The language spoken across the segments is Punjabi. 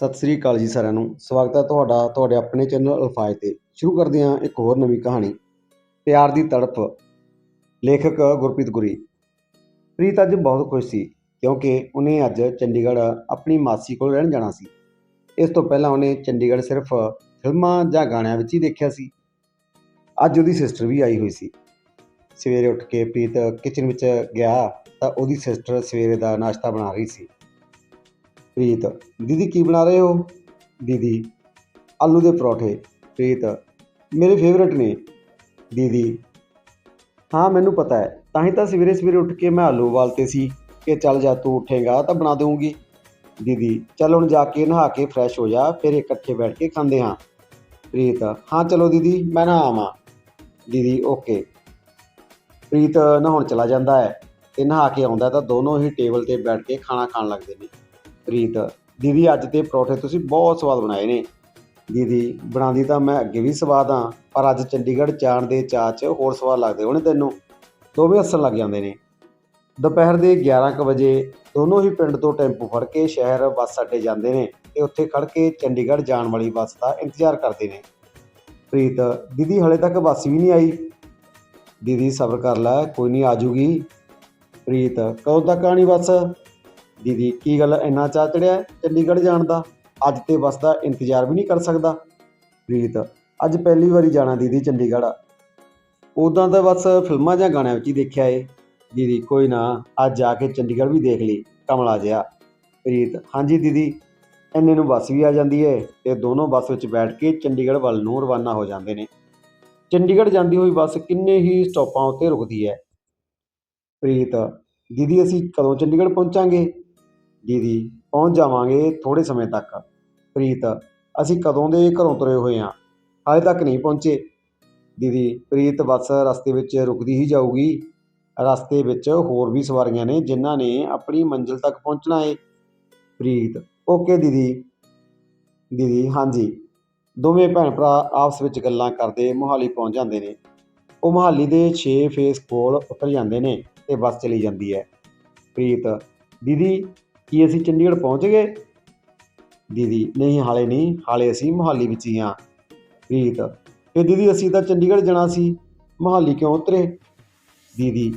ਸਤਿ ਸ੍ਰੀ ਅਕਾਲ ਜੀ ਸਾਰਿਆਂ ਨੂੰ। ਸਵਾਗਤ ਹੈ ਤੁਹਾਡਾ, ਤੁਹਾਡੇ ਆਪਣੇ ਚੈਨਲ ਅਲਫਾਜ਼ ਤੇ। ਸ਼ੁਰੂ ਕਰਦੇ ਹਾਂ ਇੱਕ ਹੋਰ ਨਵੀਂ ਕਹਾਣੀ। ਪਿਆਰ ਦੀ ਤੜਪ। ਲੇਖਕ ਗੁਰਪ੍ਰੀਤ ਗੁਰੀ। ਪ੍ਰੀਤ ਅੱਜ ਬਹੁਤ ਖੁਸ਼ ਸੀ, ਕਿਉਂਕਿ ਉਹਨੇ ਅੱਜ ਚੰਡੀਗੜ੍ਹ ਆਪਣੀ ਮਾਸੀ ਕੋਲ ਰਹਿਣ ਜਾਣਾ ਸੀ। ਇਸ ਤੋਂ ਪਹਿਲਾਂ ਉਹਨੇ ਚੰਡੀਗੜ੍ਹ ਸਿਰਫ ਫਿਲਮਾਂ ਜਾਂ ਗਾਣਿਆਂ ਵਿੱਚ ਹੀ ਦੇਖਿਆ ਸੀ। ਅੱਜ ਉਹਦੀ ਸਿਸਟਰ ਵੀ ਆਈ ਹੋਈ ਸੀ। ਸਵੇਰੇ ਉੱਠ ਕੇ ਪ੍ਰੀਤ ਕਿਚਨ ਵਿੱਚ ਗਿਆ ਤਾਂ ਉਹਦੀ ਸਿਸਟਰ ਸਵੇਰੇ ਦਾ ਨਾਸ਼ਤਾ ਬਣਾ ਰਹੀ ਸੀ। ਪ੍ਰੀਤ, ਦੀਦੀ ਕੀ ਬਣਾ ਰਹੇ ਹੋ? ਦੀਦੀ, ਆਲੂ ਦੇ ਪਰੌਠੇ। ਪ੍ਰੀਤ, ਮੇਰੇ ਫੇਵਰੇਟ ਨੇ। ਦੀਦੀ, ਹਾਂ, ਮੈਨੂੰ ਪਤਾ ਹੈ। ਤਾਂ ਹੀ ਤਾਂ ਸਵੇਰੇ ਸਵੇਰੇ ਉੱਠ ਕੇ ਮੈਂ ਆਲੂ ਉਬਾਲਤੇ ਸੀ ਕਿ ਚੱਲ ਜਾ ਤੂੰ ਉੱਠੇਗਾ ਤਾਂ ਬਣਾ ਦਊਂਗੀ। ਦੀਦੀ, ਚੱਲ ਹੁਣ ਜਾ ਕੇ ਨਹਾ ਕੇ ਫਰੈਸ਼ ਹੋ ਜਾ, ਫਿਰ ਇਕੱਠੇ ਬੈਠ ਕੇ ਖਾਂਦੇ ਹਾਂ। ਪ੍ਰੀਤ, ਹਾਂ, ਚਲੋ ਦੀਦੀ, ਮੈਂ ਨਾ ਆਵਾਂ। ਦੀਦੀ ਓਕੇ ਪ੍ਰੀਤ ਨਹਾਉਣ ਚਲਾ ਜਾਂਦਾ ਹੈ ਤੇ ਨਹਾ ਕੇ ਆਉਂਦਾ ਤਾਂ ਦੋਨੋਂ ਹੀ ਟੇਬਲ ਤੇ ਬੈਠ ਕੇ ਖਾਣਾ ਖਾਣ ਲੱਗਦੇ ਨੇ। ਪ੍ਰੀਤ, ਦੀਦੀ ਅੱਜ ਤੇ ਪਰੌਂਠੇ ਤੁਸੀਂ ਬਹੁਤ ਸਵਾਦ ਬਣਾਏ ਨੇ। ਦੀਦੀ, ਬਣਾਉਂਦੀ ਤਾਂ ਮੈਂ ਅੱਗੇ ਵੀ ਸਵਾਦ ਹਾਂ, ਪਰ ਅੱਜ ਚੰਡੀਗੜ੍ਹ ਜਾਣ ਦੇ ਚਾਅ 'ਚ ਹੋਰ ਸਵਾਦ ਲੱਗਦੇ ਹੋਣੇ ਤੈਨੂੰ। ਦੋਵੇਂ ਹੱਸਣ ਲੱਗ ਜਾਂਦੇ ਨੇ। ਦੁਪਹਿਰ ਦੇ 11 ਕੁ ਵਜੇ ਦੋਨੋਂ ਹੀ ਪਿੰਡ ਤੋਂ ਟੈਂਪੂ ਫੜ ਕੇ ਸ਼ਹਿਰ ਬੱਸ ਅੱਡੇ ਜਾਂਦੇ ਨੇ ਤੇ ਉੱਥੇ ਖੜ ਕੇ ਚੰਡੀਗੜ੍ਹ ਜਾਣ ਵਾਲੀ ਬੱਸ ਦਾ ਇੰਤਜ਼ਾਰ ਕਰਦੇ ਨੇ। ਪ੍ਰੀਤ, ਦੀਦੀ ਹਲੇ ਤੱਕ ਬੱਸ ਵੀ ਨਹੀਂ ਆਈ। ਦੀਦੀ, ਸਬਰ ਕਰ ਲੈ, ਕੋਈ ਨਹੀਂ ਆ ਜੂਗੀ। ਪ੍ਰੀਤ, ਕਦੋਂ ਤੱਕ ਆਣੀ ਬੱਸ? ਦੀਦੀ, ਕੀ ਗੱਲ ਇੰਨਾ ਚਾਹ ਚੜਿਆ ਚੰਡੀਗੜ੍ਹ ਜਾਣ ਦਾ? ਅੱਜ ਤੇ ਬੱਸ ਦਾ ਇੰਤਜ਼ਾਰ ਵੀ ਨਹੀਂ ਕਰ ਸਕਦਾ। ਪ੍ਰੀਤ, ਅੱਜ ਪਹਿਲੀ ਵਾਰੀ ਜਾਣਾ ਦੀਦੀ ਚੰਡੀਗੜ੍ਹ। ਉਦਾਂ ਤਾਂ ਬਸ ਫਿਲਮਾਂ ਜਾਂ ਗਾਣਿਆਂ ਵਿੱਚ ਹੀ ਦੇਖਿਆ ਏ। ਦੀਦੀ, ਕੋਈ ਨਾ, ਅੱਜ ਜਾ ਕੇ ਚੰਡੀਗੜ੍ਹ ਵੀ ਦੇਖ ਲਈ, ਕਮਲਾ ਜਿਹਾ। ਪ੍ਰੀਤ, ਹਾਂਜੀ ਦੀਦੀ, ਇੰਨੇ ਨੂੰ ਬੱਸ ਵੀ ਆ ਜਾਂਦੀ ਏ ਤੇ ਦੋਨੋਂ ਬੱਸ ਵਿੱਚ ਬੈਠ ਕੇ ਚੰਡੀਗੜ੍ਹ ਵੱਲ ਨੂੰ ਰਵਾਨਾ ਹੋ ਜਾਂਦੇ ਨੇ। ਚੰਡੀਗੜ੍ਹ ਜਾਂਦੀ ਹੋਈ ਬੱਸ ਕਿੰਨੇ ਹੀ ਸਟਾਪਾਂ ਉੱਤੇ ਰੁਕਦੀ ਹੈ ਪ੍ਰੀਤ, ਦੀਦੀ, ਅਸੀਂ ਕਦੋਂ ਚੰਡੀਗੜ੍ਹ ਪਹੁੰਚਾਂਗੇ? ਦੀਦੀ, ਪਹੁੰਚ ਜਾਵਾਂਗੇ ਥੋੜੇ ਸਮੇਂ ਤੱਕ। ਪ੍ਰੀਤ, ਅਸੀਂ ਕਦੋਂ ਦੇ ਘਰੋਂ ਤੁਰੇ ਹੋਏ ਹਾਂ ਹਾਲੇ ਤੱਕ ਨਹੀਂ ਪਹੁੰਚੇ। ਦੀਦੀ, ਪ੍ਰੀਤ ਬੱਸ ਰਸਤੇ ਵਿੱਚ ਰੁਕਦੀ ਹੀ ਜਾਊਗੀ। ਰਸਤੇ ਵਿੱਚ ਹੋਰ ਵੀ ਸਵਾਰੀਆਂ ਨੇ ਜਿਨ੍ਹਾਂ ਨੇ ਆਪਣੀ ਮੰਜ਼ਿਲ ਤੱਕ ਪਹੁੰਚਣਾ ਹੈ ਪ੍ਰੀਤ, ਓਕੇ ਦੀਦੀ। ਦੀਦੀ, ਹਾਂਜੀ। ਦੋਵੇਂ ਭੈਣ ਭਰਾ ਆਪਸ ਵਿੱਚ ਗੱਲਾਂ ਕਰਦੇ ਮੋਹਾਲੀ ਪਹੁੰਚ ਜਾਂਦੇ ਨੇ। ਉਹ ਮੋਹਾਲੀ ਦੇ 6 ਫੇਸ ਕੋਲ ਉਤਰ ਜਾਂਦੇ ਨੇ ਤੇ ਬੱਸ ਚਲੀ ਜਾਂਦੀ ਹੈ। ਪ੍ਰੀਤ, ਦੀਦੀ ਕੀ ਅਸੀਂ ਚੰਡੀਗੜ੍ਹ ਪਹੁੰਚ ਗਏ? ਦੀਦੀ, ਨਹੀਂ, ਹਾਲੇ ਨਹੀਂ। ਹਾਲੇ ਅਸੀਂ ਮੋਹਾਲੀ ਵਿੱਚ ਹੀ ਹਾਂ। ਪ੍ਰੀਤ ਇਹ ਦੀਦੀ, ਅਸੀਂ ਤਾਂ ਚੰਡੀਗੜ੍ਹ ਜਾਣਾ ਸੀ। ਮੋਹਾਲੀ ਕਿਉਂ ਉਤਰੇ? ਦੀਦੀ,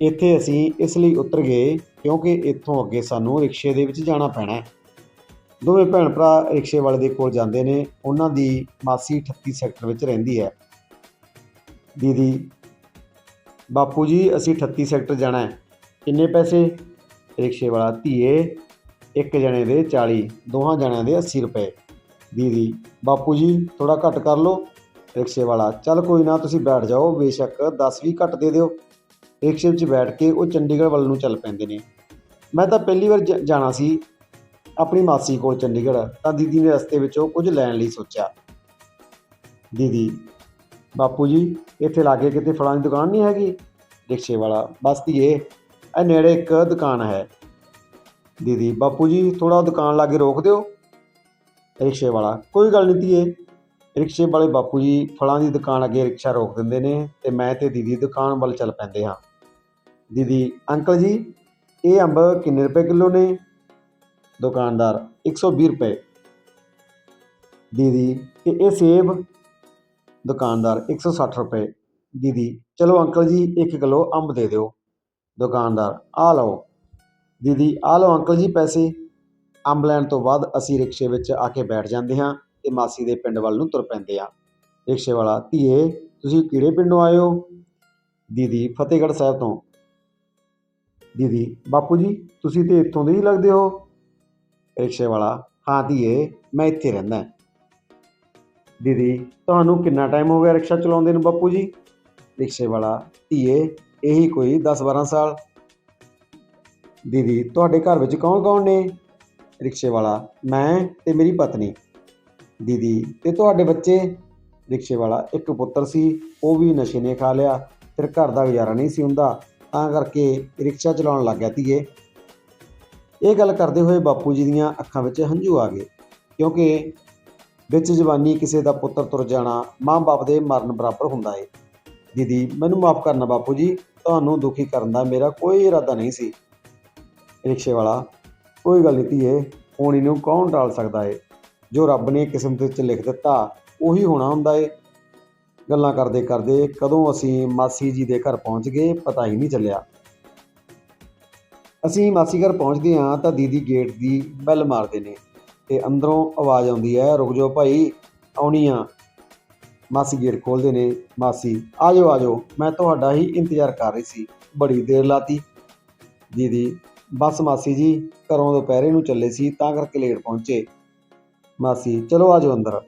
ਇੱਥੇ ਅਸੀਂ ਇਸ ਲਈ ਉਤਰ ਗਏ ਕਿਉਂਕਿ ਇੱਥੋਂ ਅੱਗੇ ਸਾਨੂੰ ਰਿਕਸ਼ੇ ਦੇ ਵਿੱਚ ਜਾਣਾ ਪੈਣਾ ਹੈ। ਦੋਵੇਂ ਭੈਣ ਭਰਾ ਰਿਕਸ਼ੇ ਵਾਲੇ ਦੇ ਕੋਲ ਜਾਂਦੇ ਨੇ। ਉਹਨਾਂ ਦੀ ਮਾਸੀ 38 ਸੈਕਟਰ ਵਿੱਚ ਰਹਿੰਦੀ ਹੈ। ਦੀਦੀ, ਬਾਪੂ ਜੀ, ਅਸੀਂ 38 ਸੈਕਟਰ ਜਾਣਾ ਹੈ। ਕਿੰਨੇ ਪੈਸੇ? ਰਿਕਸ਼ੇ ਵਾਲਾ ਧੀਏ, ਇੱਕ ਜਣੇ ਦੇ 40 ਦੋਹਾਂ ਜਣਿਆਂ ਦੇ 80 ਰੁਪਏ। ਦੀਦੀ, ਬਾਪੂ ਜੀ ਥੋੜਾ ਘੱਟ ਕਰ ਲਓ। ਰਿਕਸ਼ੇ ਵਾਲਾ, ਚੱਲ ਕੋਈ ਨਾ, ਤੁਸੀਂ ਬੈਠ ਜਾਓ, ਬੇਸ਼ੱਕ 10 ਵੀ ਘੱਟ ਦੇ ਦਿਓ। ਰਿਕਸ਼ੇ ਵਿੱਚ ਬੈਠ ਕੇ ਉਹ ਚੰਡੀਗੜ੍ਹ ਵੱਲ ਨੂੰ ਚੱਲ ਪੈਂਦੇ ਨੇ। ਮੈਂ ਤਾਂ ਪਹਿਲੀ ਵਾਰ ਜ- ਜਾਣਾ ਸੀ ਆਪਣੀ ਮਾਸੀ ਕੋਲ ਚੰਡੀਗੜ੍ਹ, ਤਾਂ ਦੀਦੀ ਨੇ ਰਸਤੇ ਵਿੱਚੋਂ ਕੁਝ ਲੈਣ ਲਈ ਸੋਚਿਆ। ਦੀਦੀ, ਬਾਪੂ ਜੀ, ਇੱਥੇ ਲਾਗੇ ਕਿਤੇ ਫਲਾਂ ਦੀ ਦੁਕਾਨ ਨਹੀਂ ਹੈਗੀ? ਰਿਕਸ਼ੇ ਵਾਲਾ, ਬਸ ਧੀਏ ਇਹ ਨੇੜੇ ਇੱਕ ਦੁਕਾਨ ਹੈ। ਦੀਦੀ, ਬਾਪੂ ਜੀ ਥੋੜਾ ਦੁਕਾਨ ਲਾਗੇ ਰੋਕ ਦਿਓ। ਰਿਕਸ਼ੇ ਵਾਲਾ, ਕੋਈ ਗੱਲ ਨਹੀਂ ਧੀਏ। ਰਿਕਸ਼ੇ ਵਾਲੇ ਬਾਪੂ ਜੀ, ਫਲਾਂ ਦੀ ਦੁਕਾਨ ਅੱਗੇ ਰਿਕਸ਼ਾ ਰੋਕ ਦਿੰਦੇ ਨੇ ਤੇ ਮੈਂ ਤੇ ਦੀਦੀ ਦੁਕਾਨ ਵੱਲ ਚੱਲ ਪੈਂਦੇ ਹਾਂ। ਦੀਦੀ, ਅੰਕਲ ਜੀ, ਇਹ ਅੰਬ ਕਿੰਨੇ ਰੁਪਏ ਕਿਲੋ ਨੇ? ਦੁਕਾਨਦਾਰ 120 ਰੁਪਏ। ਦੀਦੀ, ਤੇ ਇਹ ਸੇਬ? ਦੁਕਾਨਦਾਰ 160 ਰੁਪਏ। ਦੀਦੀ, ਚਲੋ ਅੰਕਲ ਜੀ 1 ਕਿਲੋ ਅੰਬ ਦੇ ਦਿਓ। ਦੁਕਾਨਦਾਰ ਆ ਲਓ। ਦੀਦੀ ਆ ਲਓ ਅੰਕਲ ਜੀ ਪੈਸੇ। ਅੰਬ ਲੈਣ ਤੋਂ ਬਾਅਦ ਅਸੀਂ ਰਿਕਸ਼ੇ ਵਿੱਚ ਆ ਕੇ ਬੈਠ ਜਾਂਦੇ ਹਾਂ ਤੇ ਮਾਸੀ ਦੇ ਪਿੰਡ ਵੱਲ ਨੂੰ ਤੁਰ ਪੈਂਦੇ ਹਾਂ। ਰਿਕਸ਼ੇ ਵਾਲਾ, ਧੀਏ, ਤੁਸੀਂ ਕਿਹੜੇ ਪਿੰਡੋਂ ਆਏ ਹੋ? ਦੀਦੀ, ਫਤਿਹਗੜ੍ਹ ਸਾਹਿਬ ਤੋਂ। ਦੀਦੀ, ਬਾਪੂ ਜੀ, ਤੁਸੀਂ ਤੇ ਇੱਥੋਂ ਦੇ ਹੀ ਲੱਗਦੇ ਹੋ? ਰਿਕਸ਼ੇ ਵਾਲਾ, ਹਾਂ ਧੀਏ, ਮੈਂ ਇੱਥੇ ਰਹਿੰਦਾ ਦੀਦੀ, ਤੁਹਾਨੂੰ ਕਿੰਨਾ ਟਾਈਮ ਹੋ ਗਿਆ ਰਿਕਸ਼ਾ ਚਲਾਉਂਦੇ ਨੂੰ ਬਾਪੂ ਜੀ? ਰਿਕਸ਼ੇ ਵਾਲਾ, ਧੀਏ ਇਹੀ ਕੋਈ 10-12 ਸਾਲ। ਦੀਦੀ, ਤੁਹਾਡੇ ਘਰ ਵਿੱਚ ਕੌਣ ਕੌਣ ਨੇ? ਰਿਕਸ਼ੇ ਵਾਲਾ, ਮੈਂ ਤੇ ਮੇਰੀ ਪਤਨੀ। ਦੀਦੀ, ਤੇ ਤੁਹਾਡੇ ਬੱਚੇ? ਰਿਕਸ਼ੇ ਵਾਲਾ ਇੱਕ ਪੁੱਤਰ ਸੀ, ਉਹ ਵੀ ਨਸ਼ੇ ਨੇ ਖਾ ਲਿਆ, ਫਿਰ ਘਰ ਦਾ ਗੁਜ਼ਾਰਾ ਨਹੀਂ ਸੀ ਹੁੰਦਾ, ਤਾਂ ਕਰਕੇ ਰਿਕਸ਼ਾ ਚਲਾਉਣ ਲੱਗ ਗਿਆ ਧੀਏ। ਇਹ ਗੱਲ ਕਰਦੇ ਹੋਏ ਬਾਪੂ ਜੀ ਦੀਆਂ ਅੱਖਾਂ ਵਿੱਚ ਹੰਝੂ ਆ ਗਏ, ਕਿਉਂਕਿ ਵਿੱਚ ਜਵਾਨੀ ਕਿਸੇ ਦਾ ਪੁੱਤਰ ਤੁਰ ਜਾਣਾ ਮਾਂ-ਬਾਪ ਦੇ ਮਰਨ ਬਰਾਬਰ ਹੁੰਦਾ ਏ। ਦੀਦੀ, ਮੈਨੂੰ ਮਾਫ ਕਰਨਾ ਬਾਪੂ ਜੀ ਤੁਹਾਨੂੰ ਦੁਖੀ ਕਰਨ ਦਾ ਮੇਰਾ ਕੋਈ ਇਰਾਦਾ ਨਹੀਂ ਸੀ। ਰਿਕਸ਼ੇ ਵਾਲਾ, ਕੋਈ ਗੱਲ ਨਹੀਂ ਧੀਏ ਹੋਣੀ ਨੂੰ ਕੌਣ ਟਾਲ ਸਕਦਾ ਏ? ਜੋ ਰੱਬ ਨੇ ਕਿਸਮਤ ਵਿੱਚ ਲਿਖ ਦਿੱਤਾ, ਉਹੀ ਹੋਣਾ ਹੁੰਦਾ ਏ। ਗੱਲਾਂ ਕਰਦੇ ਕਰਦੇ ਕਦੋਂ ਅਸੀਂ ਮਾਸੀ ਜੀ ਦੇ ਘਰ ਪਹੁੰਚ ਗਏ, ਪਤਾ ਹੀ ਨਹੀਂ ਚੱਲਿਆ। ਅਸੀਂ ਮਾਸੀ ਘਰ ਪਹੁੰਚਦੇ ਹਾਂ ਤਾਂ ਦੀਦੀ ਗੇਟ ਦੀ ਬੈਲ ਮਾਰਦੇ ਨੇ ਤੇ ਅੰਦਰੋਂ ਆਵਾਜ਼ ਆਉਂਦੀ ਹੈ, ਰੁਕ ਜਾਓ ਭਾਈ, ਆਉਣੀ ਆ। ਮਾਸੀ ਗੇਟ ਖੋਲਦੇ ਨੇ, ਮਾਸੀ ਆ ਜਾਓ ਆ ਜਾਓ ਮੈਂ ਤੁਹਾਡਾ ਹੀ ਇੰਤਜ਼ਾਰ ਕਰ ਰਹੀ ਸੀ, ਬੜੀ ਦੇਰ ਲਾਤੀ। ਦੀਦੀ, ਬਸ ਮਾਸੀ ਜੀ, ਘਰੋਂ ਦੁਪਹਿਰੇ ਨੂੰ ਚੱਲੇ ਸੀ, ਤਾਂ ਕਰਕੇ ਲੇਟ ਪਹੁੰਚੇ। ਮਾਸੀ, ਚਲੋ ਆ ਜਾਓ ਅੰਦਰ।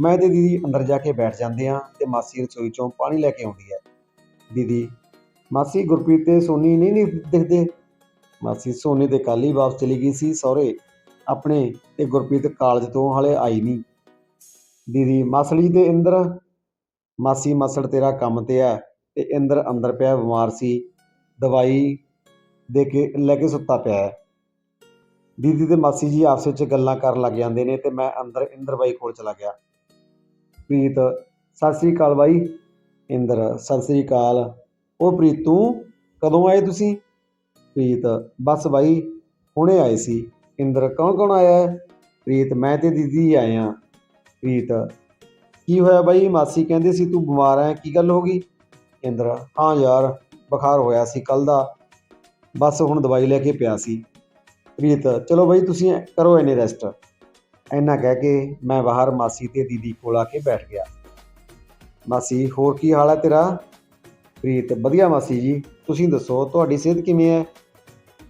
ਮੈਂ ਤੇ ਦੀਦੀ ਅੰਦਰ ਜਾ ਕੇ ਬੈਠ ਜਾਂਦੇ ਹਾਂ ਤੇ ਮਾਸੀ ਰਸੋਈ ਚੋਂ ਪਾਣੀ ਲੈ ਕੇ ਆਉਂਦੀ ਹੈ। ਦੀਦੀ, ਮਾਸੀ, ਗੁਰਪ੍ਰੀਤ ਤੇ ਸੋਨੀ ਨਹੀਂ ਨਹੀਂ ਦਿਖਦੇ? ਮਾਸੀ, ਸੋਨੀ ਤੇ ਕੱਲ੍ਹ ਹੀ ਵਾਪਸ ਚਲੀ ਗਈ ਸੀ, ਸਹੁਰੇ। ਆਪਣੇ ਤੇ ਗੁਰਪ੍ਰੀਤ ਕਾਲਜ ਤੋਂ ਹਲੇ ਆਈ ਨਹੀਂ। ਦੀਦੀ ਮਾਸੜੀ ਤੇ ਇੰਦਰ? ਮਾਸੀ ਮਾਸੜ ਤੇਰਾ ਕੰਮ ਤੇ ਹੈ ਤੇ ਇੰਦਰ ਅੰਦਰ ਪਿਆ ਬਿਮਾਰ ਸੀ। ਦਵਾਈ ਦੇ ਕੇ ਲੈ ਕੇ ਸੁੱਤਾ ਪਿਆ ਹੈ। ਦੀਦੀ ਤੇ ਮਾਸੀ ਜੀ ਆਪਸ ਵਿੱਚ ਗੱਲਾਂ ਕਰਨ ਲੱਗ ਜਾਂਦੇ ਨੇ ਤੇ ਮੈਂ ਅੰਦਰ ਇੰਦਰ ਬਾਈ ਕੋਲ ਚਲਾ ਗਿਆ। ਪ੍ਰੀਤ, ਸਤਿ ਸ੍ਰੀ ਅਕਾਲ ਬਾਈ। ਇੰਦਰ, ਸਤਿ ਸ੍ਰੀ ਅਕਾਲ। ਉਹ ਪ੍ਰੀਤ, ਤੂੰ ਕਦੋਂ ਆਏ ਤੁਸੀਂ? ਪ੍ਰੀਤ, ਬਸ ਬਾਈ, ਹੁਣੇ ਆਏ ਸੀ। ਇੰਦਰ ਕੌਣ ਕੌਣ ਆਇਆ ਹੈ? ਪ੍ਰੀਤ, ਮੈਂ ਤੇ ਦੀਦੀ ਆਏ ਆ ਪ੍ਰੀਤ, ਕੀ ਹੋਇਆ ਬਾਈ? ਮਾਸੀ ਕਹਿੰਦੇ ਸੀ, ਤੂੰ ਬਿਮਾਰ ਹੈ ਕੀ ਗੱਲ ਹੋ ਗਈ? ਇੰਦਰ, ਹਾਂ ਯਾਰ, ਬੁਖਾਰ ਹੋਇਆ ਸੀ ਕੱਲ ਦਾ। ਬਸ ਹੁਣ ਦਵਾਈ ਲੈ ਕੇ ਪਿਆ ਸੀ। ਪ੍ਰੀਤ, ਚਲੋ ਬਾਈ, ਤੁਸੀਂ ਕਰੋ ਇਹਨੇ ਰੈਸਟ। ਇੰਨਾ ਕਹਿ ਕੇ ਮੈਂ ਬਾਹਰ ਮਾਸੀ ਤੇ ਦੀਦੀ ਕੋਲ ਆ ਕੇ ਬੈਠ ਗਿਆ। ਮਾਸੀ, ਹੋਰ ਕੀ ਹਾਲ ਹੈ ਤੇਰਾ? ਪ੍ਰੀਤ, ਵਧੀਆ ਮਾਸੀ ਜੀ, ਤੁਸੀਂ ਦੱਸੋ, ਤੁਹਾਡੀ ਸਿਹਤ ਕਿਵੇਂ ਹੈ?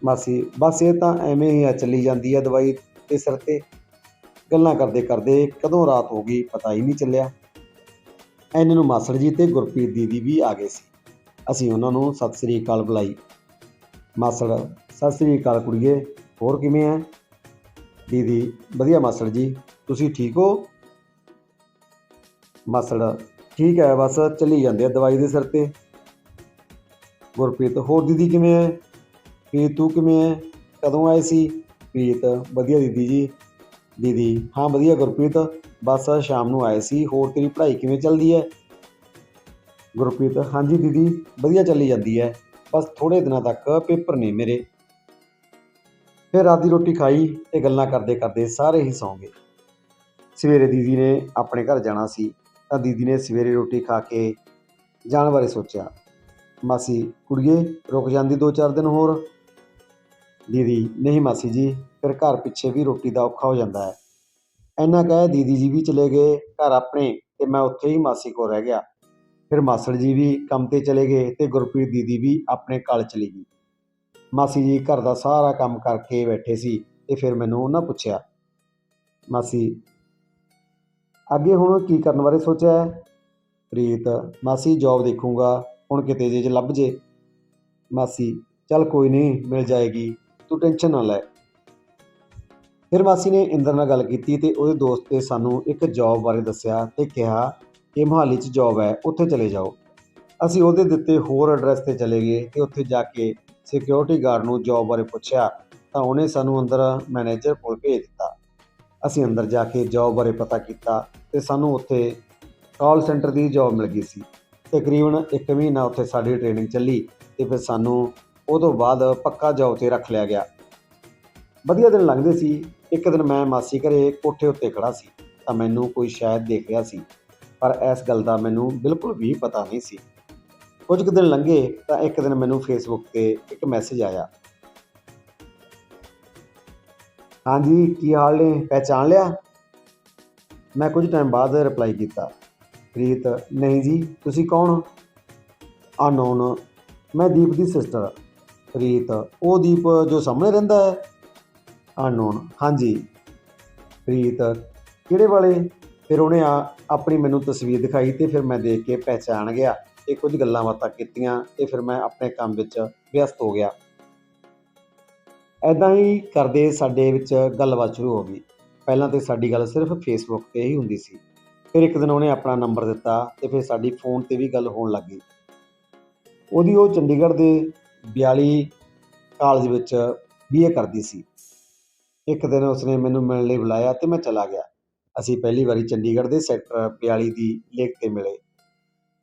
ਮਾਸੀ, ਬਸ ਇਹ ਤਾਂ ਐਵੇਂ ਹੀ ਆ, ਚੱਲੀ ਜਾਂਦੀ ਹੈ ਦਵਾਈ ਤੇ ਸਿਰ ਤੇ। ਗੱਲਾਂ ਕਰਦੇ ਕਰਦੇ ਕਦੋਂ ਰਾਤ ਹੋ ਗਈ ਪਤਾ ਹੀ ਨਹੀਂ ਚੱਲਿਆ। ਇਹਨਾਂ ਨੂੰ ਮਾਸੜ ਜੀ ਤੇ ਗੁਰਪ੍ਰੀਤ ਦੀਦੀ ਵੀ ਆ ਗਏ ਸੀ। ਅਸੀਂ ਉਹਨਾਂ ਨੂੰ ਸਤਿ ਸ੍ਰੀ ਅਕਾਲ ਬੁਲਾਈ। ਮਾਸੜ, ਸਤਿ ਸ੍ਰੀ ਅਕਾਲ ਕੁੜੀਏ, ਹੋਰ ਕਿਵੇਂ ਹੈ ਦੀਦੀ, ਵਧੀਆ ਮਾਸੜ ਜੀ, ਤੁਸੀਂ ਠੀਕ ਹੋ? ਮਾਸੜ, ਠੀਕ ਹੈ, ਬਸ ਚੱਲੀ ਜਾਂਦੇ ਆ ਦਵਾਈ ਦੇ ਸਿਰ ਤੇ। ਗੁਰਪ੍ਰੀਤ, ਹੋਰ ਦੀਦੀ ਕਿਵੇਂ ਹੈ ਪ੍ਰੀਤ ਤੂੰ ਕਿਵੇਂ ਹੈ ਕਦੋਂ ਆਏ ਸੀ? ਪ੍ਰੀਤ ਵਧੀਆ ਦੀਦੀ ਜੀ। ਦੀਦੀ, ਹਾਂ ਵਧੀਆ ਗੁਰਪ੍ਰੀਤ, ਬਸ ਸ਼ਾਮ ਨੂੰ ਆਏ ਸੀ, ਹੋਰ ਤੇਰੀ ਪੜ੍ਹਾਈ ਕਿਵੇਂ ਚੱਲਦੀ ਹੈ? ਗੁਰਪ੍ਰੀਤ, ਹਾਂਜੀ ਦੀਦੀ, ਵਧੀਆ ਚੱਲੀ ਜਾਂਦੀ ਹੈ, ਬਸ ਥੋੜੇ ਦਿਨਾਂ ਤੱਕ ਪੇਪਰ ਨੇ ਮੇਰੇ। ਫਿਰ ਰਾਤ ਦੀ ਰੋਟੀ ਖਾਈ ਤੇ ਗੱਲਾਂ ਕਰਦੇ ਕਰਦੇ ਸਾਰੇ ਹੀ ਸੌਂ ਗਏ। ਸਵੇਰੇ ਦੀਦੀ ਨੇ ਆਪਣੇ ਘਰ ਜਾਣਾ ਸੀ, ਤਾਂ ਦੀਦੀ ਨੇ ਸਵੇਰੇ ਰੋਟੀ ਖਾ ਕੇ ਜਾਣ ਬਾਰੇ ਸੋਚਿਆ। ਮਾਸੀ, ਕੁੜੀਏ, ਰੁਕ ਜਾਂਦੀ ਦੋ ਚਾਰ ਦਿਨ ਹੋਰ? ਦੀਦੀ, ਨਹੀਂ ਮਾਸੀ ਜੀ, ਫਿਰ ਘਰ ਪਿੱਛੇ ਵੀ ਰੋਟੀ ਦਾ ਔਖਾ ਹੋ ਜਾਂਦਾ ਹੈ। ਇੰਨਾ ਕਹਿ ਦੀਦੀ ਜੀ ਵੀ ਚਲੇ ਗਏ ਘਰ ਆਪਣੇ ਤੇ ਮੈਂ ਉੱਥੇ ਹੀ ਮਾਸੀ ਕੋਲ ਰਹਿ ਗਿਆ। ਫਿਰ ਮਾਸੜ ਜੀ ਵੀ ਕੰਮ ਤੇ ਚਲੇ ਗਏ ਤੇ ਗੁਰਪ੍ਰੀਤ ਦੀਦੀ ਵੀ ਆਪਣੇ ਕਾਲ ਚਲੀ ਗਈ। ਮਾਸੀ ਜੀ ਘਰ ਦਾ ਸਾਰਾ ਕੰਮ ਕਰਕੇ ਬੈਠੇ ਸੀ ਤੇ ਫਿਰ ਮੈਨੂੰ ਉਹਨਾਂ ਪੁੱਛਿਆ, ਮਾਸੀ, ਅੱਗੇ ਹੁਣ ਕੀ ਕਰਨ ਬਾਰੇ ਸੋਚਿਆ ਹੈ? ਪ੍ਰੀਤ, ਮਾਸੀ ਜੌਬ ਦੇਖੂੰਗਾ, ਹੁਣ ਕਿਤੇ ਜੇ 'ਚ ਲੱਭ ਜੇ। ਮਾਸੀ, ਚੱਲ ਕੋਈ ਨਹੀਂ, ਮਿਲ ਜਾਏਗੀ। ਤੂੰ ਟੈਨਸ਼ਨ ਨਾ ਲੈ। ਫਿਰ ਮਾਸੀ ਨੇ ਇੰਦਰ ਨਾਲ ਗੱਲ ਕੀਤੀ ਤੇ ਉਹਦੇ ਦੋਸਤ 'ਤੇ ਸਾਨੂੰ ਇੱਕ ਜੌਬ ਬਾਰੇ ਦੱਸਿਆ ਤੇ ਕਿਹਾ ਕਿ ਮੋਹਾਲੀ 'ਚ ਜੌਬ ਹੈ, ਉੱਥੇ ਚਲੇ ਜਾਓ। ਅਸੀਂ ਉਹਦੇ ਦਿੱਤੇ ਹੋਰ ਐਡਰੈਸ ਤੇ ਚਲੇ ਗਏ ਤੇ ਉੱਥੇ ਜਾ ਕੇ ਸਿਕਿਉਰਿਟੀ ਗਾਰਡ ਨੂੰ ਜੌਬ ਬਾਰੇ ਪੁੱਛਿਆ ਤਾਂ ਉਹਨੇ ਸਾਨੂੰ ਅੰਦਰ ਮੈਨੇਜਰ ਕੋਲ ਭੇਜ ਦਿੱਤਾ। ਅਸੀਂ ਅੰਦਰ ਜਾ ਕੇ ਜੌਬ ਬਾਰੇ ਪਤਾ ਕੀਤਾ ਤੇ ਸਾਨੂੰ ਉੱਥੇ ਕਾਲ ਸੈਂਟਰ ਦੀ ਜੌਬ ਮਿਲ ਗਈ ਸੀ। ਤਕਰੀਬਨ 1 ਮਹੀਨਾ ਉੱਥੇ ਸਾਡੀ ਟ੍ਰੇਨਿੰਗ ਚੱਲੀ ਤੇ ਫਿਰ ਸਾਨੂੰ ਉਹ ਤੋਂ ਬਾਅਦ ਪੱਕਾ ਜੌਬ ਤੇ ਰੱਖ ਲਿਆ ਗਿਆ। ਵਧੀਆ ਦਿਨ ਲੰਘਦੇ ਸੀ। ਇੱਕ ਦਿਨ ਮੈਂ ਮਾਸੀ ਘਰੇ ਕੋਠੇ ਉੱਤੇ ਖੜਾ ਸੀ ਤਾਂ ਮੈਨੂੰ ਕੋਈ ਸ਼ਾਇਦ ਦੇਖ ਰਿਹਾ ਸੀ। ਪਰ ਇਸ ਗੱਲ ਦਾ ਮੈਨੂੰ ਬਿਲਕੁਲ ਵੀ ਪਤਾ ਨਹੀਂ ਸੀ। ਕੁਝ ਕੁ ਦਿਨ ਲੰਘੇ ਤਾਂ ਇੱਕ ਦਿਨ ਮੈਨੂੰ ਫੇਸਬੁੱਕ ਤੇ ਇੱਕ ਮੈਸੇਜ ਆਇਆ। ਹਾਂਜੀ, ਕੀ ਹਾਲ ਨੇ? ਪਹਿਚਾਣ ਲਿਆ? ਮੈਂ ਕੁਝ ਟਾਈਮ ਬਾਅਦ ਰਿਪਲਾਈ ਕੀਤਾ। ਪ੍ਰੀਤ, ਨਹੀਂ ਜੀ, ਤੁਸੀਂ ਕੌਣ? ਅਨਨੋਨ, ਮੈਂ ਦੀਪ ਦੀ ਸਿਸਟਰ ਪ੍ਰੀਤ, ਉਹ ਦੀਪ ਜੋ ਸਾਹਮਣੇ ਰਹਿੰਦਾ ਹੈ। ਅਨਨੋਨ ਹਾਂਜੀ। ਪ੍ਰੀਤ, ਕਿਹੜੇ ਵਾਲੇ? ਫਿਰ ਉਹਨੇ ਆ ਆਪਣੀ ਮੈਨੂੰ ਤਸਵੀਰ ਦਿਖਾਈ ਤੇ ਫਿਰ ਮੈਂ ਦੇਖ ਕੇ ਪਹਿਚਾਣ ਗਿਆ। ਤੇ ਕੁਝ ਗੱਲਾਂ ਬਾਤਾਂ ਕੀਤੀਆਂ ਤੇ ਫਿਰ ਮੈਂ ਆਪਣੇ ਕੰਮ ਵਿੱਚ ਵਿਅਸਤ ਹੋ ਗਿਆ। ਐਦਾਂ ਹੀ ਕਰਦੇ ਸਾਡੇ ਵਿੱਚ ਗੱਲਬਾਤ ਸ਼ੁਰੂ ਹੋ ਗਈ। ਪਹਿਲਾਂ ਤੇ ਸਾਡੀ ਗੱਲ ਸਿਰਫ ਫੇਸਬੁੱਕ ਤੇ ਹੀ ਹੁੰਦੀ ਸੀ। ਫਿਰ ਇੱਕ ਦਿਨ ਉਹਨੇ ਆਪਣਾ ਨੰਬਰ ਦਿੱਤਾ ਤੇ ਫਿਰ ਸਾਡੀ ਫੋਨ ਤੇ ਵੀ ਗੱਲ ਹੋਣ ਲੱਗ ਗਈ। ਉਹਦੀ ਉਹ ਚੰਡੀਗੜ੍ਹ ਦੇ 42 ਕਾਲਜ ਵਿੱਚ ਬੀਏ ਕਰਦੀ ਸੀ। ਇੱਕ ਦਿਨ ਉਸਨੇ ਮੈਨੂੰ ਮਿਲਣ ਲਈ ਬੁਲਾਇਆ ਅਤੇ ਮੈਂ ਚਲਾ ਗਿਆ। ਅਸੀਂ ਪਹਿਲੀ ਵਾਰੀ ਚੰਡੀਗੜ੍ਹ ਦੇ ਸੈਕਟਰ 42 ਦੀ ਲੇਕ ਤੇ ਮਿਲੇ।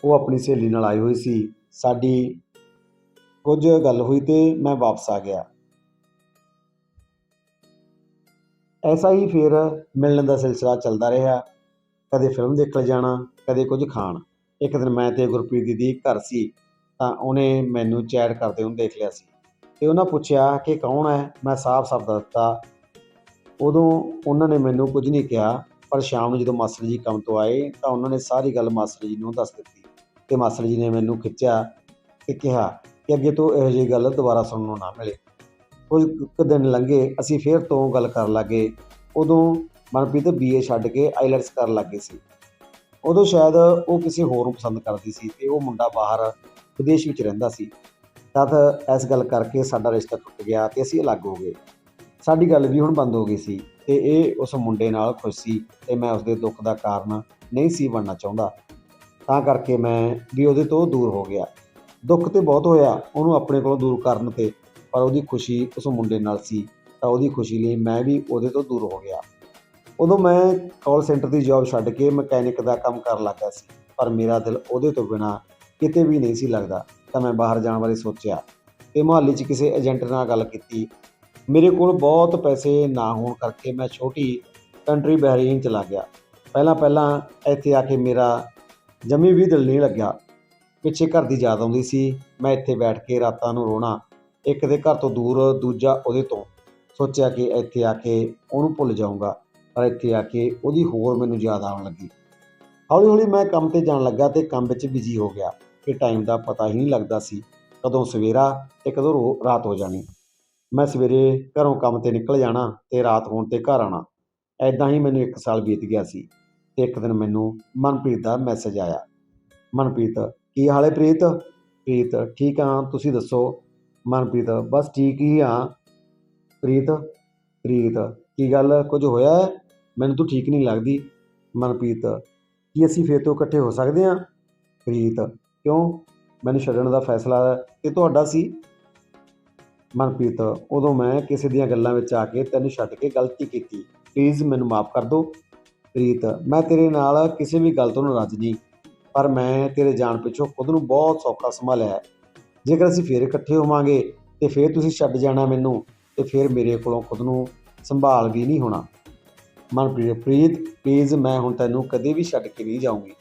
ਉਹ ਆਪਣੀ ਸਹੇਲੀ ਨਾਲ ਆਈ ਹੋਈ ਸੀ। ਸਾਡੀ ਕੁਝ ਗੱਲ ਹੋਈ ਤੇ ਮੈਂ ਵਾਪਸ ਆ ਗਿਆ। ਐਸਾ ਹੀ ਫਿਰ ਮਿਲਣ ਦਾ ਸਿਲਸਿਲਾ ਚੱਲਦਾ ਰਿਹਾ। ਕਦੇ ਫਿਲਮ ਦੇਖਣ ਜਾਣਾ, ਕਦੇ ਕੁਝ ਖਾਣ। ਇੱਕ ਦਿਨ ਮੈਂ ਤੇ ਗੁਰਪ੍ਰੀਤ ਦੀ ਘਰ ਸੀ। ਤਾਂ ਉਹਨੇ ਮੈਨੂੰ ਚੈਟ ਕਰਦੇ ਨੂੰ ਦੇਖ ਲਿਆ ਸੀ। ਤੇ ਉਹਨਾਂ ਪੁੱਛਿਆ ਕਿ ਕੌਣ ਹੈ? ਮੈਂ ਸਾਫ਼-ਸਾਫ਼ ਦੱਸਤਾ ਉਦੋਂ ਉਹਨਾਂ ਨੇ ਮੈਨੂੰ ਕੁਝ ਨਹੀਂ ਕਿਹਾ, ਪਰ ਸ਼ਾਮ ਨੂੰ ਜਦੋਂ ਮਾਸਟਰ ਜੀ ਕੰਮ ਤੋਂ ਆਏ ਤਾਂ ਉਹਨਾਂ ਨੇ ਸਾਰੀ ਗੱਲ ਮਾਸਟਰ ਜੀ ਨੂੰ ਦੱਸ ਦਿੱਤੀ ਤੇ ਮਾਸਟਰ ਜੀ ਨੇ ਮੈਨੂੰ ਖਿੱਚਿਆ ਤੇ ਕਿਹਾ ਕਿ ਅੱਗੇ ਤੋਂ ਇਹੋ ਜਿਹੀ ਗੱਲ ਦੁਬਾਰਾ ਸੁਣਨ ਨੂੰ ਨਾ ਮਿਲੇ। ਕੁਝ ਕੁ ਦਿਨ ਲੰਘੇ, ਅਸੀਂ ਫਿਰ ਤੋਂ ਗੱਲ ਕਰਨ ਲੱਗੇ। ਉਦੋਂ ਮਨਪ੍ਰੀਤ ਬੀਏ ਛੱਡ ਕੇ ਆਈਲੈਟਸ ਕਰਨ ਲੱਗ ਗਈ ਸੀ। ਉਦੋਂ ਸ਼ਾਇਦ ਉਹ ਕਿਸੇ ਹੋਰ ਨੂੰ ਪਸੰਦ ਕਰਦੀ ਸੀ ਤੇ ਉਹ ਮੁੰਡਾ ਬਾਹਰ ਵਿਦੇਸ਼ ਵਿੱਚ ਰਹਿੰਦਾ ਸੀ। ਤਦ ਇਸ ਗੱਲ ਕਰਕੇ ਸਾਡਾ ਰਿਸ਼ਤਾ ਟੁੱਟ ਗਿਆ ਤੇ ਅਸੀਂ ਅਲੱਗ ਹੋ ਗਏ। ਸਾਡੀ ਗੱਲ ਵੀ ਹੁਣ ਬੰਦ ਹੋ ਗਈ ਸੀ ਤੇ ਇਹ ਉਸ ਮੁੰਡੇ ਨਾਲ ਖੁਸ਼ ਸੀ ਤੇ ਮੈਂ ਉਸਦੇ ਦੁੱਖ ਦਾ ਕਾਰਨ ਨਹੀਂ ਸੀ ਬਣਨਾ ਚਾਹੁੰਦਾ। ਤਾਂ ਕਰਕੇ ਮੈਂ ਵੀ ਉਹਦੇ ਤੋਂ ਦੂਰ ਹੋ ਗਿਆ। ਦੁੱਖ ਤੇ ਬਹੁਤ ਹੋਇਆ, ਉਹਨੂੰ ਆਪਣੇ ਕੋਲੋਂ ਦੂਰ ਕਰਨ ਤੇ, ਪਰ ਉਹਦੀ ਖੁਸ਼ੀ ਉਸ ਮੁੰਡੇ ਨਾਲ ਸੀ ਤਾਂ ਉਹਦੀ ਖੁਸ਼ੀ ਲਈ ਮੈਂ ਵੀ ਉਹਦੇ ਤੋਂ ਦੂਰ ਹੋ ਗਿਆ। ਉਦੋਂ ਮੈਂ ਕਾਲ ਸੈਂਟਰ ਦੀ ਜੌਬ ਛੱਡ ਕੇ ਮਕੈਨਿਕ ਦਾ ਕੰਮ ਕਰਨ ਲੱਗਾ ਸੀ, ਪਰ ਮੇਰਾ ਦਿਲ ਉਹਦੇ ਤੋਂ ਬਿਨਾ ਕਿਤੇ ਵੀ ਨਹੀਂ ਸੀ ਲੱਗਦਾ, ਤਾਂ ਮੈਂ ਬਾਹਰ ਜਾਣ ਬਾਰੇ ਸੋਚਿਆ ਤੇ ਮੁਹੱਲੇ 'ਚ ਕਿਸੇ ਏਜੰਟ ਨਾਲ ਗੱਲ ਕੀਤੀ। ਮੇਰੇ ਕੋਲ ਬਹੁਤ ਪੈਸੇ ਨਾ ਹੋਣ ਕਰਕੇ ਮੈਂ ਛੋਟੀ ਕੰਟਰੀ ਬਹਿਰੀਨ ਚਲਾ ਗਿਆ। ਪਹਿਲਾਂ ਪਹਿਲਾਂ ਇੱਥੇ ਆ ਕੇ ਮੇਰਾ ਜੰਮੀ ਵੀ ਦਿਲ ਨਹੀਂ ਲੱਗਿਆ। ਪਿੱਛੇ ਘਰ ਦੀ ਯਾਦ ਆਉਂਦੀ ਸੀ, ਮੈਂ ਇੱਥੇ ਬੈਠ ਕੇ ਰਾਤਾਂ ਨੂੰ ਰੋਣਾ, ਇੱਕ ਦੇ ਘਰ ਤੋਂ ਦੂਰ, ਦੂਜਾ ਉਹਦੇ ਤੋਂ। ਸੋਚਿਆ ਕਿ ਇੱਥੇ ਆ ਕੇ ਉਹਨੂੰ ਭੁੱਲ ਜਾਊਂਗਾ। ਪਰ ਇੱਥੇ ਆ ਕੇ ਉਹਦੀ ਹੋਰ ਮੈਨੂੰ ਯਾਦ ਆਉਣ ਲੱਗੀ। ਹੌਲੀ ਹੌਲੀ ਮੈਂ ਕੰਮ ਤੇ ਜਾਣ ਲੱਗਾ ਤੇ ਕੰਮ ਵਿੱਚ ਬਿਜ਼ੀ ਹੋ ਗਿਆ ਕਿ ਟਾਈਮ ਦਾ ਪਤਾ ਹੀ ਨਹੀਂ ਲੱਗਦਾ ਸੀ ਕਦੋਂ ਸਵੇਰਾ ਤੇ ਕਦੋਂ ਰੋ- ਰਾਤ ਹੋ ਜਾਣੀ। ਮੈਂ ਸਵੇਰੇ ਘਰੋਂ ਕੰਮ ਤੇ ਨਿਕਲ ਜਾਣਾ ਤੇ ਰਾਤ ਹੋਣ ਤੇ ਘਰ ਆਣਾ ਐਦਾਂ ਹੀ ਮੈਨੂੰ ਇੱਕ ਸਾਲ ਬੀਤ ਗਿਆ ਸੀ ਤੇ ਇੱਕ ਦਿਨ ਮੈਨੂੰ ਮਨਪ੍ਰੀਤ ਦਾ ਮੈਸੇਜ ਆਇਆ। ਮਨਪ੍ਰੀਤ, ਕੀ ਹਾਲ ਹੈ ਪ੍ਰੀਤ? ਪ੍ਰੀਤ, ਠੀਕ ਹਾਂ, ਤੁਸੀਂ ਦੱਸੋ? ਮਨਪ੍ਰੀਤ, ਬਸ ਠੀਕ ਹੀ ਹਾਂ। ਪ੍ਰੀਤ ਪ੍ਰੀਤ, ਕੀ ਗੱਲ? ਕੁਝ ਹੋਇਆ ਹੈ? ਮੈਨੂੰ ਤੂੰ ਠੀਕ ਨਹੀਂ ਲੱਗਦੀ, ਮਨਪ੍ਰੀਤ, ਕੀ ਅਸੀਂ ਫੇਰ ਤੋਂ ਇਕੱਠੇ ਹੋ ਸਕਦੇ ਹਾਂ? ਪ੍ਰੀਤ, ਕਿਉਂ? ਮੈਨੂੰ ਛੱਡਣ ਦਾ ਫੈਸਲਾ ਇਹ ਤੁਹਾਡਾ ਸੀ? ਮਨਪ੍ਰੀਤ, ਉਦੋਂ ਮੈਂ ਕਿਸੇ ਦੀਆਂ ਗੱਲਾਂ ਵਿੱਚ ਆ ਕੇ ਤੈਨੂੰ ਛੱਡ ਕੇ ਗਲਤੀ ਕੀਤੀ। ਪਲੀਜ਼ ਮੈਨੂੰ ਮਾਫ ਕਰ ਦਿਓ। ਪ੍ਰੀਤ, ਮੈਂ ਤੇਰੇ ਨਾਲ ਕਿਸੇ ਵੀ ਗੱਲ ਤੋਂ ਨਾਰਾਜ਼ ਨਹੀਂ, ਪਰ ਮੈਂ ਤੇਰੇ ਜਾਣ ਪਿੱਛੋਂ ਖੁਦ ਨੂੰ ਬਹੁਤ ਸੌਖਾ ਸੰਭਾਲਿਆ ਜੇਕਰ ਅਸੀਂ ਫੇਰ ਇਕੱਠੇ ਹੋਵਾਂਗੇ ਤੇ ਫੇਰ ਤੁਸੀਂ ਛੱਡ ਜਾਣਾ ਮੈਨੂੰ, ਤੇ ਫੇਰ ਮੇਰੇ ਕੋਲੋਂ ਖੁਦ ਨੂੰ ਸੰਭਾਲ ਵੀ ਨਹੀਂ ਹੋਣਾ। ਮਨਪ੍ਰੀਤ, ਪ੍ਰੀਤ ਪਲੀਜ਼ ਮੈਂ ਹੁਣ ਤੈਨੂੰ ਕਦੇ ਵੀ ਛੱਡ ਕੇ ਨਹੀਂ ਜਾਊਂਗੀ।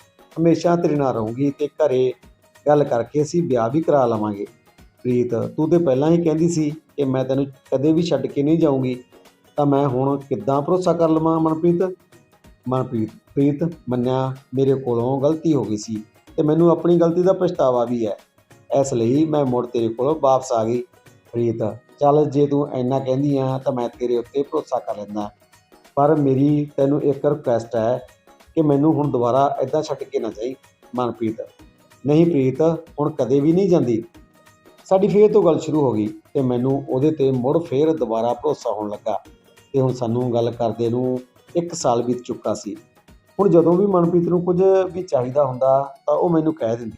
ਹਮੇਸ਼ਾ ਤੇਰੇ ਨਾਲ ਰਹੂੰਗੀ ਤੇ ਘਰੇ ਗੱਲ ਕਰਕੇ ਅਸੀਂ ਵਿਆਹ ਵੀ ਕਰਾ ਲਵਾਂਗੇ। ਪ੍ਰੀਤ, ਤੂੰ ਤੇ ਪਹਿਲਾਂ ਹੀ ਕਹਿੰਦੀ ਸੀ ਕਿ ਮੈਂ ਤੈਨੂੰ ਕਦੇ ਵੀ ਛੱਡ ਕੇ ਨਹੀਂ ਜਾਊਂਗੀ। ਤਾਂ ਮੈਂ ਹੁਣ ਕਿੱਦਾਂ ਭਰੋਸਾ ਕਰ ਲਵਾਂ ਮਨਪ੍ਰੀਤ? ਮਨਪ੍ਰੀਤ, ਪ੍ਰੀਤ, ਮੰਨਿਆ ਮੇਰੇ ਕੋਲੋਂ ਗਲਤੀ ਹੋ ਗਈ ਸੀ ਤੇ ਮੈਨੂੰ ਆਪਣੀ ਗਲਤੀ ਦਾ ਪਛਤਾਵਾ ਵੀ ਹੈ। ਇਸ ਲਈ ਮੈਂ ਮੁੜ ਤੇਰੇ ਕੋਲ ਵਾਪਸ ਆ ਗਈ। ਪ੍ਰੀਤ, ਚੱਲ ਜੇ ਤੂੰ ਇੰਨਾ ਕਹਿੰਦੀ ਆ ਤਾਂ ਮੈਂ ਤੇਰੇ ਉੱਤੇ ਭਰੋਸਾ ਕਰ ਲੈਂਦਾ। ਪਰ ਮੇਰੀ ਤੈਨੂੰ ਇੱਕ ਰਿਕੁਐਸਟ ਹੈ ਕਿ ਮੈਨੂੰ ਹੁਣ ਦੁਬਾਰਾ ਇਦਾਂ ਛੱਡ ਕੇ ਨਾ ਜਾਈ, ਮਨਪ੍ਰੀਤ। ਨਹੀਂ ਪ੍ਰੀਤ, ਹੁਣ ਕਦੇ ਵੀ ਨਹੀਂ ਜਾਂਦੀ। ਸਾਡੀ ਫੇਰ ਤੋਂ ਗੱਲ ਸ਼ੁਰੂ ਹੋ ਗਈ ਤੇ ਮੈਨੂੰ ਉਹਦੇ ਤੇ ਮੁੜ ਫੇਰ ਦੁਬਾਰਾ ਭਰੋਸਾ ਹੋਣ ਲੱਗਾ। ਤੇ ਹੁਣ ਸਾਨੂੰ ਗੱਲ ਕਰਦੇ ਨੂੰ ਇੱਕ ਸਾਲ ਬੀਤ ਚੁੱਕਾ ਸੀ। ਹੁਣ ਜਦੋਂ ਵੀ ਮਨਪ੍ਰੀਤ ਨੂੰ ਕੁਝ ਵੀ ਚਾਹੀਦਾ ਹੁੰਦਾ ਤਾਂ ਉਹ ਮੈਨੂੰ ਕਹਿ ਦਿੰਦੀ।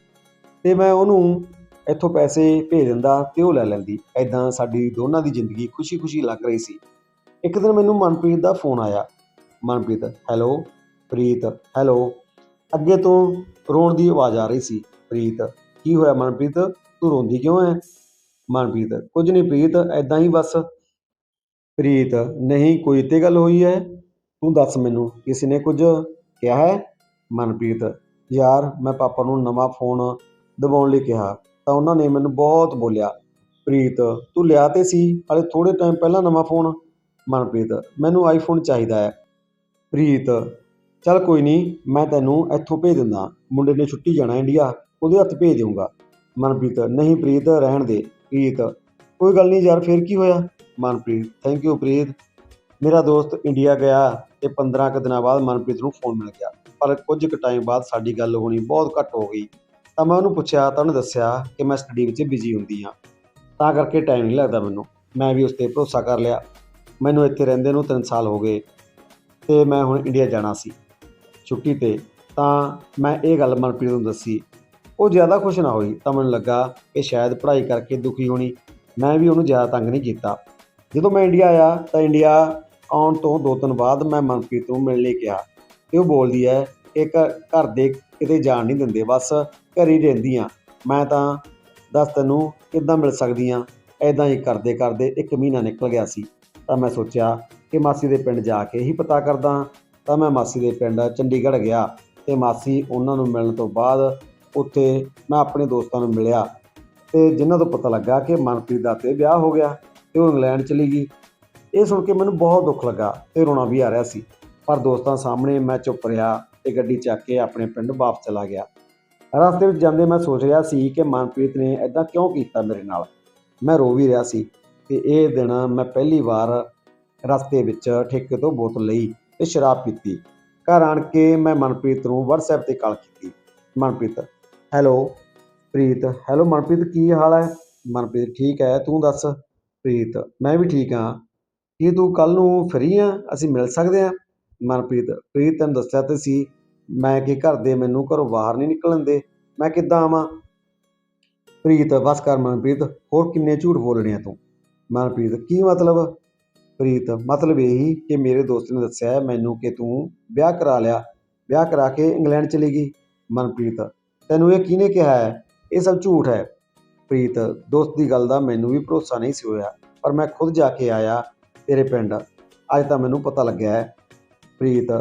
ਤੇ ਮੈਂ ਉਹਨੂੰ ਇੱਥੋਂ ਪੈਸੇ ਭੇਜ ਦਿੰਦਾ ਤੇ ਉਹ ਲੈ ਲੈਂਦੀ। ਐਦਾਂ ਸਾਡੀ ਦੋਨਾਂ ਦੀ ਜ਼ਿੰਦਗੀ ਖੁਸ਼ੀ-ਖੁਸ਼ੀ ਲੱਗ ਰਹੀ ਸੀ। ਇੱਕ ਦਿਨ ਮੈਨੂੰ ਮਨਪ੍ਰੀਤ ਦਾ ਫੋਨ ਆਇਆ। Manpreet, hello, Preet, hello. ਅੱਗੇ ਤੋਂ ਰੋਣ ਦੀ ਆਵਾਜ਼ ਆ ਰਹੀ ਸੀ। ਪ੍ਰੀਤ, ਕੀ ਹੋਇਆ ਮਨਪ੍ਰੀਤ? ਤੂੰ ਰੋਂਦੀ ਕਿਉਂ ਹੈ ਮਨਪ੍ਰੀਤ, ਕੁਝ ਨਹੀਂ ਪ੍ਰੀਤ ਐਦਾਂ ਹੀ ਬਸ। ਪ੍ਰੀਤ, ਨਹੀਂ, ਕੋਈ ਤੇ ਗੱਲ ਹੋਈ ਹੈ ਤੂੰ ਦੱਸ ਮੈਨੂੰ, ਕਿਸੇ ਨੇ ਕੁਝ ਕਿਹਾ ਹੈ? ਮਨਪ੍ਰੀਤ, ਯਾਰ, ਮੈਂ ਪਾਪਾ ਨੂੰ ਨਵਾਂ ਫੋਨ ਦਿਵਾਉਣ ਲਈ ਕਿਹਾ, ਤਾਂ ਉਹਨਾਂ ਨੇ ਮੈਨੂੰ ਬਹੁਤ ਬੋਲਿਆ, ਪ੍ਰੀਤ, ਤੂੰ ਲਿਆ ਤੇ ਸੀ, ਹਲੇ ਥੋੜੇ ਟਾਈਮ ਪਹਿਲਾਂ ਨਵਾਂ ਫੋਨ ਮਨਪ੍ਰੀਤ, ਮੈਨੂੰ ਆਈਫੋਨ ਚਾਹੀਦਾ ਹੈ। ਪ੍ਰੀਤ, ਚੱਲ ਕੋਈ ਨਹੀਂ ਮੈਂ ਤੈਨੂੰ ਇੱਥੋਂ ਭੇਜ ਦਿੰਦਾ। ਮੁੰਡੇ ਨੇ ਛੁੱਟੀ ਜਾਣਾ ਇੰਡੀਆ, ਉਹਦੇ ਹੱਥ ਭੇਜ ਦੇਊਂਗਾ। ਮਨਪ੍ਰੀਤ, ਨਹੀਂ ਪ੍ਰੀਤ, ਰਹਿਣ ਦੇ। ਪ੍ਰੀਤ, ਕੋਈ ਗੱਲ ਨਹੀਂ ਯਾਰ, ਫੇਰ ਕੀ ਹੋਇਆ? Manpreet thank you Preet. ਮੇਰਾ ਦੋਸਤ ਇੰਡੀਆ ਗਿਆ ਤੇ 15 ਕੁ ਦਿਨਾਂ ਬਾਅਦ ਮਨਪ੍ਰੀਤ ਨੂੰ ਫੋਨ ਮਿਲ ਗਿਆ। ਪਰ ਕੁਝ ਕੁ ਟਾਈਮ ਬਾਅਦ ਸਾਡੀ ਗੱਲ ਹੋਣੀ ਬਹੁਤ ਘੱਟ ਹੋ ਗਈ। ਤਾਂ ਮੈਂ ਉਹਨੂੰ ਪੁੱਛਿਆ, ਤਾਂ ਉਹਨੇ ਦੱਸਿਆ ਕਿ ਮੈਂ ਸਟੱਡੀ ਵਿੱਚ ਬਿਜ਼ੀ ਹੁੰਦੀ ਹਾਂ। ਤਾਂ ਕਰਕੇ ਟਾਈਮ ਨਹੀਂ ਲੱਗਦਾ ਮੈਨੂੰ। ਮੈਂ ਵੀ ਉਸ ਤੇ ਭਰੋਸਾ ਕਰ ਲਿਆ। ਮੈਨੂੰ ਇੱਥੇ ਰਹਿੰਦੇ ਨੂੰ 3 ਸਾਲ ਹੋ ਗਏ ਅਤੇ ਮੈਂ ਹੁਣ ਇੰਡੀਆ ਜਾਣਾ ਸੀ ਛੁੱਟੀ ਤੇ, ਤਾਂ ਮੈਂ ਇਹ ਗੱਲ ਮਨਪ੍ਰੀਤ ਨੂੰ ਦੱਸੀ। ਉਹ ਜ਼ਿਆਦਾ ਖੁਸ਼ ਨਾ ਹੋਈ, ਤਾਂ ਮੈਨੂੰ ਲੱਗਾ ਕਿ ਸ਼ਾਇਦ ਪੜ੍ਹਾਈ ਕਰਕੇ ਦੁਖੀ ਹੋਣੀ। ਮੈਂ ਵੀ ਉਹਨੂੰ ਜ਼ਿਆਦਾ ਤੰਗ ਨਹੀਂ ਕੀਤਾ। ਜਦੋਂ ਮੈਂ ਇੰਡੀਆ ਆਇਆ, ਤਾਂ ਇੰਡੀਆ ਆਉਣ ਤੋਂ ਦੋ ਦਿਨ ਬਾਅਦ ਮੈਂ ਮਨਪ੍ਰੀਤ ਨੂੰ ਮਿਲਣ ਲਈ ਕਿਹਾ ਤੇ ਉਹ ਬੋਲਦੀ ਹੈ ਕਿ ਘ- ਘਰ ਦੇ ਕਿਤੇ ਜਾਣ ਨਹੀਂ ਦਿੰਦੇ, ਬਸ ਘਰ ਹੀ ਰਹਿੰਦੀ ਆ ਮੈਂ ਤਾਂ ਦੱਸ ਤੈਨੂੰ ਕਿੱਦਾਂ ਮਿਲ ਸਕਦੀ ਆ? ਐਦਾਂ ਹੀ ਕਰਦੇ ਕਰਦੇ ਇੱਕ ਮਹੀਨਾ ਨਿਕਲ ਗਿਆ ਸੀ। ਤਾਂ ਮੈਂ ਸੋਚਿਆ ਕਿ ਮਾਸੀ ਦੇ ਪਿੰਡ ਜਾ ਕੇ ਹੀ ਪਤਾ ਕਰਦਾ ਤਾਂ ਮੈਂ ਮਾਸੀ ਦੇ ਪਿੰਡ ਚੰਡੀਗੜ੍ਹ ਗਿਆ ਤੇ ਮਾਸੀ ਉਹਨਾਂ ਨੂੰ ਮਿਲਣ ਤੋਂ ਬਾਅਦ ਉੱਥੇ ਮੈਂ ਆਪਣੇ ਦੋਸਤਾਂ ਨੂੰ ਮਿਲਿਆ ਤੇ ਜਿਨ੍ਹਾਂ ਤੋਂ ਪਤਾ ਲੱਗਾ ਕਿ ਮਨਪ੍ਰੀਤ ਦਾ ਤੇ ਵਿਆਹ ਹੋ ਗਿਆ ਤੇ ਉਹ ਇੰਗਲੈਂਡ ਚਲੀ ਗਈ। ਇਹ ਸੁਣ ਕੇ ਮੈਨੂੰ ਬਹੁਤ ਦੁੱਖ ਲੱਗਾ ਤੇ ਰੋਣਾ ਵੀ ਆ ਰਿਹਾ ਸੀ। ਪਰ ਦੋਸਤਾਂ ਸਾਹਮਣੇ ਮੈਂ ਚੁੱਪ ਰਿਹਾ ਤੇ ਗੱਡੀ ਚੱਕ ਕੇ ਆਪਣੇ ਪਿੰਡ ਵਾਪਸ ਚਲਾ ਗਿਆ। ਰਸਤੇ ਵਿੱਚ ਜਾਂਦੇ ਮੈਂ ਸੋਚ ਰਿਹਾ ਸੀ ਕਿ ਮਨਪ੍ਰੀਤ ਨੇ ਐਦਾਂ ਕਿਉਂ ਕੀਤਾ ਮੇਰੇ ਨਾਲ? ਮੈਂ ਰੋ ਵੀ ਰਿਹਾ ਸੀ। ਤੇ ਇਹ ਦਿਨ ਮੈਂ ਪਹਿਲੀ ਵਾਰ ਰਸਤੇ ਵਿੱਚ ਠੇਕੇ ਤੋਂ ਬੋਤਲ ਲਈ ਤੇ ਸ਼ਰਾਬ ਪੀਤੀ। ਘਰ ਆਣ ਕੇ ਮੈਂ ਮਨਪ੍ਰੀਤ ਨੂੰ WhatsApp ਤੇ ਕਾਲ ਕੀਤੀ। ਮਨਪ੍ਰੀਤ, ਹੈਲੋ, ਪ੍ਰੀਤ, ਹੈਲੋ ਮਨਪ੍ਰੀਤ, ਕੀ ਹਾਲ ਹੈ? ਮਨਪ੍ਰੀਤ, ਠੀਕ ਹੈ, ਤੂੰ ਦੱਸ? ਪ੍ਰੀਤ, ਮੈਂ ਵੀ ਠੀਕ ਹਾਂ। ਕੀ ਤੂੰ ਕੱਲ ਨੂੰ ਫਰੀ ਆ? ਅਸੀਂ ਮਿਲ ਸਕਦੇ ਹਾਂ? ਮਨਪ੍ਰੀਤ, ਪ੍ਰੀਤ ਤੈਨੂੰ ਦੱਸਿਆ ਤੇ ਸੀ, ਮੈਂ ਕਿ ਘਰ ਦੇ ਮੈਨੂੰ ਘਰੋਂ ਬਾਹਰ ਨਹੀਂ ਨਿਕਲਣ ਦੇ। ਮੈਂ ਕਿੱਦਾਂ ਆਵਾਂ? ਪ੍ਰੀਤ, ਬਸ ਕਰ ਮਨਪ੍ਰੀਤ, ਹੋਰ ਕਿੰਨੇ ਝੂਠ ਬੋਲਣੇ ਆ ਤੂੰ? ਮਨਪ੍ਰੀਤ, ਕੀ ਮਤਲਬ? ਪ੍ਰੀਤ, ਮਤਲਬ ਇਹੀ ਕਿ ਮੇਰੇ ਦੋਸਤ ਨੇ ਦੱਸਿਆ ਹੈ ਮੈਨੂੰ ਕਿ ਤੂੰ ਵਿਆਹ ਕਰਾ ਲਿਆ। ਵਿਆਹ ਕਰਾ ਕੇ ਇੰਗਲੈਂਡ ਚਲੀ ਗਈ। ਮਨਪ੍ਰੀਤ, ਤੈਨੂੰ ਇਹ ਕਿਹਨੇ ਕਿਹਾ ਹੈ? ਇਹ ਸਭ ਝੂਠ ਹੈ। ਪ੍ਰੀਤ, ਦੋਸਤ ਦੀ ਗੱਲ ਦਾ ਮੈਨੂੰ ਵੀ ਭਰੋਸਾ ਨਹੀਂ ਸੀ ਹੋਇਆ, ਪਰ ਮੈਂ ਖੁਦ ਜਾ ਕੇ ਆਇਆ ਤੇਰੇ ਪਿੰਡ। ਅੱਜ ਤਾਂ ਮੈਨੂੰ ਪਤਾ ਲੱਗਿਆ ਹੈ। ਪ੍ਰੀਤ,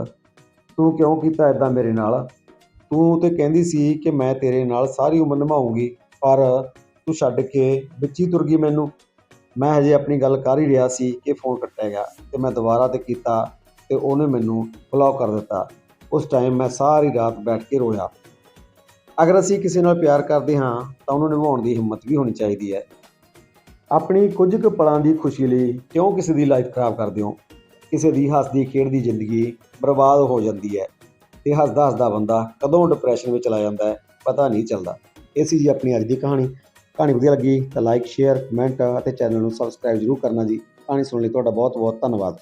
ਤੂੰ ਕਿਉਂ ਕੀਤਾ ਇਦਾਂ ਮੇਰੇ ਨਾਲ? ਤੂੰ ਤੇ ਕਹਿੰਦੀ ਸੀ ਕਿ ਮੈਂ ਤੇਰੇ ਨਾਲ ਸਾਰੀ ਉਮਰ ਨਿਭਾਉਂਗੀ ਪਰ ਤੂੰ ਛੱਡ ਕੇ ਵਿੱਚ ਹੀ ਤੁਰ ਗਈ ਮੈਨੂੰ। ਮੈਂ ਹਜੇ ਆਪਣੀ ਗੱਲ ਕਰ ਹੀ ਰਿਹਾ ਸੀ ਕਿ ਫੋਨ ਕੱਟਿਆ ਗਿਆ ਅਤੇ ਮੈਂ ਦੁਬਾਰਾ ਤੇ ਕੀਤਾ ਅਤੇ ਉਹਨੇ ਮੈਨੂੰ ਬਲੌਕ ਕਰ ਦਿੱਤਾ। ਉਸ ਟਾਈਮ ਮੈਂ ਸਾਰੀ ਰਾਤ ਬੈਠ ਕੇ ਰੋਇਆ। ਅਗਰ ਅਸੀਂ ਕਿਸੇ ਨਾਲ ਪਿਆਰ ਕਰਦੇ ਹਾਂ, ਤਾਂ ਉਹਨੂੰ ਨਿਭਾਉਣ ਦੀ ਹਿੰਮਤ ਵੀ ਹੋਣੀ ਚਾਹੀਦੀ ਹੈ। ਆਪਣੀ ਕੁਝ ਕੁ ਪਲਾਂ ਦੀ ਖੁਸ਼ੀ ਲਈ ਕਿਉਂ ਕਿਸੇ ਦੀ ਲਾਈਫ ਖਰਾਬ ਕਰਦੇ ਹੋ? ਕਿਸੇ ਦੀ ਹੱਸਦੀ ਖੇਡਦੀ ਜ਼ਿੰਦਗੀ ਬਰਬਾਦ ਹੋ ਜਾਂਦੀ ਹੈ ਤੇ ਹੱਸਦਾ ਹੱਸਦਾ ਬੰਦਾ ਕਦੋਂ ਡਿਪਰੈਸ਼ਨ ਵਿੱਚ ਚਲਾ ਜਾਂਦਾ ਹੈ, ਪਤਾ ਨਹੀਂ ਚੱਲਦਾ। ਇਹ ਸੀ ਜੀ ਆਪਣੀ ਅੱਜ ਦੀ ਕਹਾਣੀ। ਕਹਾਣੀ ਵਧੀਆ ਲੱਗੀ ਤਾਂ ਲਾਈਕ ਸ਼ੇਅਰ ਕਮੈਂਟ ਅਤੇ ਚੈਨਲ ਨੂੰ ਸਬਸਕ੍ਰਾਈਬ ਜ਼ਰੂਰ ਕਰਨਾ ਜੀ। ਕਹਾਣੀ ਸੁਣਨ ਲਈ ਤੁਹਾਡਾ ਬਹੁਤ ਬਹੁਤ ਧੰਨਵਾਦ।